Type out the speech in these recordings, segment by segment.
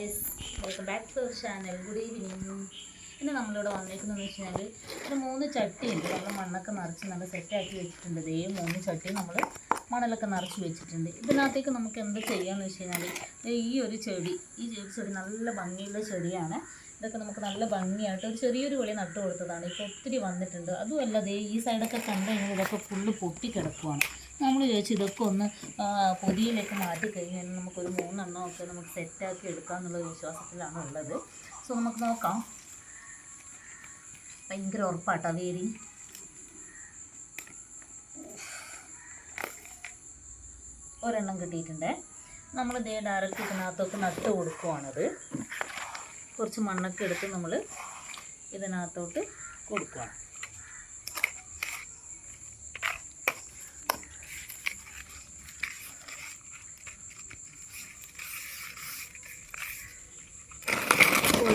Welcome back to channel good evening ഇന്ന് നമ്മളിവിടെ വന്നേക്കുന്നതെന്ന് വെച്ച് കഴിഞ്ഞാൽ ഒരു മൂന്ന് ചട്ടി ഉണ്ട്. നമ്മൾ മണ്ണൊക്കെ നിറച്ച് നല്ല സെറ്റാക്കി വെച്ചിട്ടുണ്ട്. ഇതേ മൂന്ന് ചട്ടി നമ്മൾ മണലൊക്കെ നിറച്ച് വെച്ചിട്ടുണ്ട്. ഇതിനകത്തേക്ക് നമുക്ക് എന്ത് ചെയ്യാമെന്ന് വെച്ച് കഴിഞ്ഞാൽ ഈ ഒരു ചെടി ഈ ഒരു ചെടി നല്ല ഭംഗിയുള്ള ചെടിയാണ്. ഇതൊക്കെ നമുക്ക് നല്ല ഭംഗിയായിട്ട് ഒരു ചെറിയൊരു വെളി നട്ടു കൊടുത്തതാണ്. ഇപ്പോൾ ഒത്തിരി വന്നിട്ടുണ്ട്. അതുമല്ല ദേ ഈ സൈഡൊക്കെ കണ്ടു കഴിഞ്ഞാൽ ഇതൊക്കെ ഫുള്ള് പൊട്ടിക്കിടക്കുവാണ് നമ്മൾ ചോദിച്ചു ഇതൊക്കെ ഒന്ന് പൊതിയിലേക്ക് മാറ്റി കഴിഞ്ഞാൽ നമുക്കൊരു മൂന്നെണ്ണം ഒക്കെ നമുക്ക് സെറ്റാക്കി എടുക്കാം എന്നുള്ള വിശ്വാസത്തിലാണ് ഉള്ളത്. സോ നമുക്ക് നോക്കാം. ഭയങ്കര ഉറപ്പാട്ടോ വേരി? ഒരെണ്ണം കിട്ടിയിട്ടുണ്ട്. നമ്മൾ ഇതേ ഡയറക്റ്റ് ഇതിനകത്തൊക്കെ നട്ട് കൊടുക്കുവാണത്. കുറച്ച് മണ്ണൊക്കെ എടുത്ത് നമ്മൾ ഇതിനകത്തോട്ട് കൊടുക്കുകയാണ്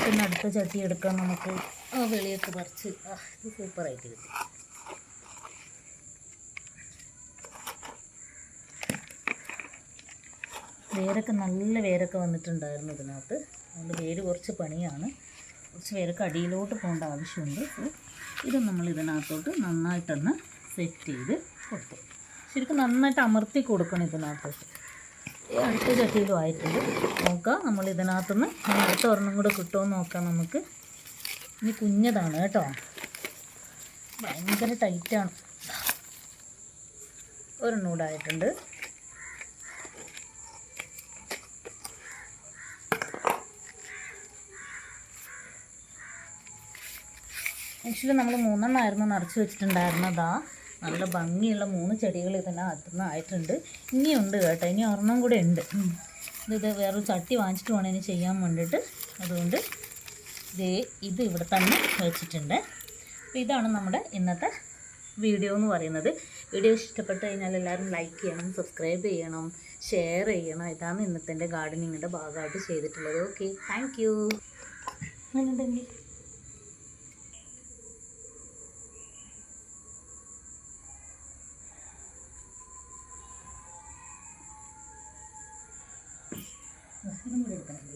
തന്നെ അടുത്ത ചട്ടി എടുക്കാം നമുക്ക്. ആ വെളിയൊക്കെ പറിച്ച്. ആ ഇത് സൂപ്പറായിട്ട് കിട്ടി. വേരൊക്കെ നല്ല വേരൊക്കെ വന്നിട്ടുണ്ടായിരുന്നു ഇതിനകത്ത്. അതുകൊണ്ട് വേര് കുറച്ച് പണിയാണ്. കുറച്ച് വേരൊക്കെ അടിയിലോട്ട് പോകേണ്ട ആവശ്യമുണ്ട്. ഇത് നമ്മൾ ഇതിനകത്തോട്ട് നന്നായിട്ടൊന്ന് സെറ്റ് ചെയ്ത് കൊടുത്തു. ശരിക്കും നന്നായിട്ട് അമർത്തി കൊടുക്കണം ഇതിനകത്തോട്ട്. അടുത്ത ചട്ടിയിലും ആയിട്ടുണ്ട് നോക്കാം നമ്മൾ ഇതിനകത്തുനിന്ന് അടുത്ത ഒരെണ്ണം കൂടെ കിട്ടുമോ നോക്കാം നമുക്ക്. ഇനി കുഞ്ഞതാണ് കേട്ടോ. ഭയങ്കര ടൈറ്റാണ് ഒരെണ്ണം കൂടെ ആയിട്ടുണ്ട്. ആക്ച്വലി നമ്മൾ മൂന്നെണ്ണമായിരുന്നു നിറച്ച് വെച്ചിട്ടുണ്ടായിരുന്നതാ. നല്ല ഭംഗിയുള്ള മൂന്ന് ചെടികൾ ഇതിനകത്തുനിന്ന് ആയിട്ടുണ്ട്. ഇനിയുണ്ട് കേട്ടോ. ഇനി ഒരെണ്ണം കൂടെ ഉണ്ട്. ഇത് ഇത് വേറൊരു ചട്ടി വാങ്ങിച്ചിട്ട് വേണം ഇനി ചെയ്യാൻ വേണ്ടിയിട്ട്. അതുകൊണ്ട് ദേ ഇത് ഇവിടെ തന്നെ വെച്ചിട്ടുണ്ട്. അപ്പോൾ ഇതാണ് നമ്മുടെ ഇന്നത്തെ വീഡിയോ എന്ന് പറയുന്നത്. വീഡിയോ ഇഷ്ടപ്പെട്ട് കഴിഞ്ഞാൽ എല്ലാവരും ലൈക്ക് ചെയ്യണം സബ്സ്ക്രൈബ് ചെയ്യണം ഷെയർ ചെയ്യണം. ഇതാണ് ഇന്നത്തെ ഗാർഡനിങ്ങിന്റെ ഭാഗമായിട്ട് ചെയ്തിട്ടുള്ളത്. Okay thank you 那나머리가 바.